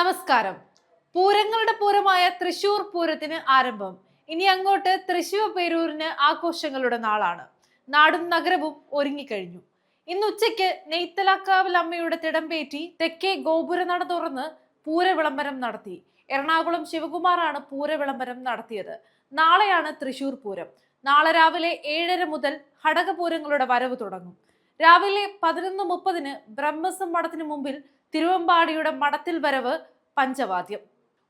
നമസ്കാരം. പൂരങ്ങളുടെ പൂരമായ തൃശൂർ പൂരത്തിന് ആരംഭം. ഇനി അങ്ങോട്ട് തൃശൂർ പേരൂരിന് ആഘോഷങ്ങളുടെ നാളാണ്. നാടും നഗരവും ഒരുങ്ങിക്കഴിഞ്ഞു. ഇന്ന് ഉച്ചയ്ക്ക് നെയ്ത്തലാക്കാവൽ അമ്മയുടെ തിടമ്പേറ്റി തെക്കേ ഗോപുര നട തുറന്ന് പൂരവിളംബരം നടത്തി. എറണാകുളം ശിവകുമാറാണ് പൂരവിളംബരം നടത്തിയത്. നാളെയാണ് തൃശൂർ പൂരം. നാളെ രാവിലെ ഏഴര മുതൽ ഘടകപൂരങ്ങളുടെ വരവ് തുടങ്ങും. രാവിലെ പതിനൊന്ന് മുപ്പതിന് ബ്രഹ്മസം മഠത്തിന് മുമ്പിൽ തിരുവമ്പാടിയുടെ മഠത്തിൽ വരവ് പഞ്ചവാദ്യം.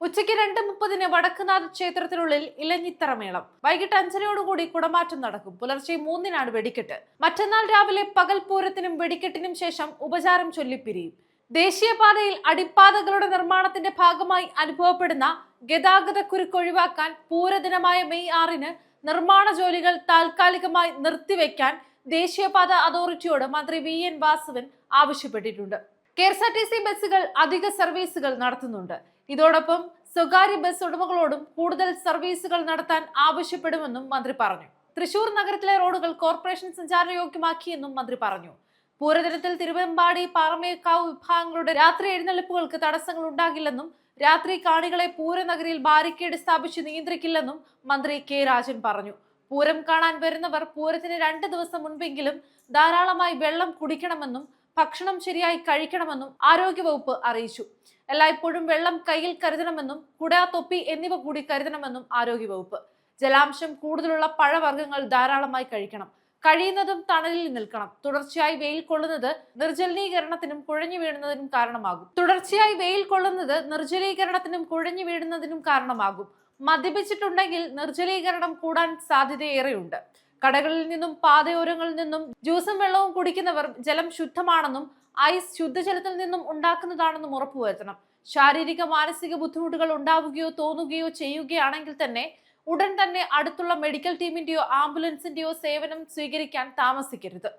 ഉച്ചയ്ക്ക് രണ്ട് മുപ്പതിന് വടക്കുനാഥ ക്ഷേത്രത്തിനുള്ളിൽ ഇലഞ്ഞിത്തറമേളം വൈകിട്ട് അഞ്ചരയോടുകൂടി കുടമാറ്റം നടക്കും. പുലർച്ചെ മൂന്നിനാണ് വെടിക്കെട്ട്. മറ്റന്നാൾ രാവിലെ പകൽ പൂരത്തിനും വെടിക്കെട്ടിനും ശേഷം ഉപചാരം ചൊല്ലിപ്പിരിയും. ദേശീയപാതയിൽ അടിപ്പാതകളുടെ നിർമ്മാണത്തിന്റെ ഭാഗമായി അനുഭവപ്പെടുന്ന ഗതാഗത കുരുക്ക് ഒഴിവാക്കാൻ പൂരദിനമായ മെയ് ആറിന് നിർമ്മാണ ജോലികൾ താൽക്കാലികമായി നിർത്തിവെക്കാൻ ദേശീയപാത അതോറിറ്റിയോട് മന്ത്രി വി എൻ വാസവൻ ആവശ്യപ്പെട്ടിട്ടുണ്ട്. K S R T C ബസ്സുകൾ അധിക സർവീസുകൾ നടത്തുന്നുണ്ട്. ഇതോടൊപ്പം സ്വകാര്യ ബസ് ഉടമകളോടും കൂടുതൽ സർവീസുകൾ നടത്താൻ ആവശ്യപ്പെടുമെന്നും മന്ത്രി പറഞ്ഞു. തൃശൂർ നഗരത്തിലെ റോഡുകൾ കോർപ്പറേഷൻ സഞ്ചാരയോഗ്യമാക്കിയെന്നും മന്ത്രി പറഞ്ഞു. പൂരദിനത്തിൽ തിരുവമ്പാടി പാറമേക്കാവ് വിഭാഗങ്ങളുടെ രാത്രി എഴുന്നള്ളിപ്പുകൾക്ക് തടസ്സങ്ങൾ ഉണ്ടാകില്ലെന്നും രാത്രി കാണികളെ പൂരനഗരിയിൽ ബാരിക്കേഡ് സ്ഥാപിച്ച് നിയന്ത്രിക്കില്ലെന്നും മന്ത്രി കെ രാജൻ പറഞ്ഞു. പൂരം കാണാൻ വരുന്നവർ പൂരത്തിന് രണ്ട് ദിവസം മുൻപെങ്കിലും ധാരാളമായി വെള്ളം കുടിക്കണമെന്നും ഭക്ഷണം ശരിയായി കഴിക്കണമെന്നും ആരോഗ്യവകുപ്പ് അറിയിച്ചു. എല്ലായ്പ്പോഴും വെള്ളം കയ്യിൽ കരുതണമെന്നും കുട തൊപ്പി എന്നിവ കൂടി കരുതണമെന്നും ആരോഗ്യവകുപ്പ്. ജലാംശം കൂടുതലുള്ള പഴവർഗങ്ങൾ ധാരാളമായി കഴിക്കണം. കഴിയുന്നതും തണലിൽ നിൽക്കണം. തുടർച്ചയായി വെയിൽ കൊള്ളുന്നത് നിർജലീകരണത്തിനും കുഴഞ്ഞു വീഴുന്നതിനും കാരണമാകും. തുടർച്ചയായി വെയിൽ കൊള്ളുന്നത് നിർജലീകരണത്തിനും കുഴഞ്ഞു വീഴുന്നതിനും കാരണമാകും. മദ്യപിച്ചിട്ടുണ്ടെങ്കിൽ നിർജലീകരണം കൂടാൻ സാധ്യതയേറെയുണ്ട്. കടകളിൽ നിന്നും പാതയോരങ്ങളിൽ നിന്നും ജ്യൂസും വെള്ളവും കുടിക്കുന്നവർ ജലം ശുദ്ധമാണെന്നും ഐസ് ശുദ്ധജലത്തിൽ നിന്നും ഉണ്ടാക്കുന്നതാണെന്നും ഉറപ്പുവരുത്തണം. ശാരീരിക മാനസിക ബുദ്ധിമുട്ടുകൾ ഉണ്ടാവുകയോ തോന്നുകയോ ചെയ്യുകയാണെങ്കിൽ തന്നെ ഉടൻ തന്നെ അടുത്തുള്ള മെഡിക്കൽ ടീമിന്റെയോ ആംബുലൻസിന്റെയോ സേവനം സ്വീകരിക്കാൻ താമസിക്കരുത്.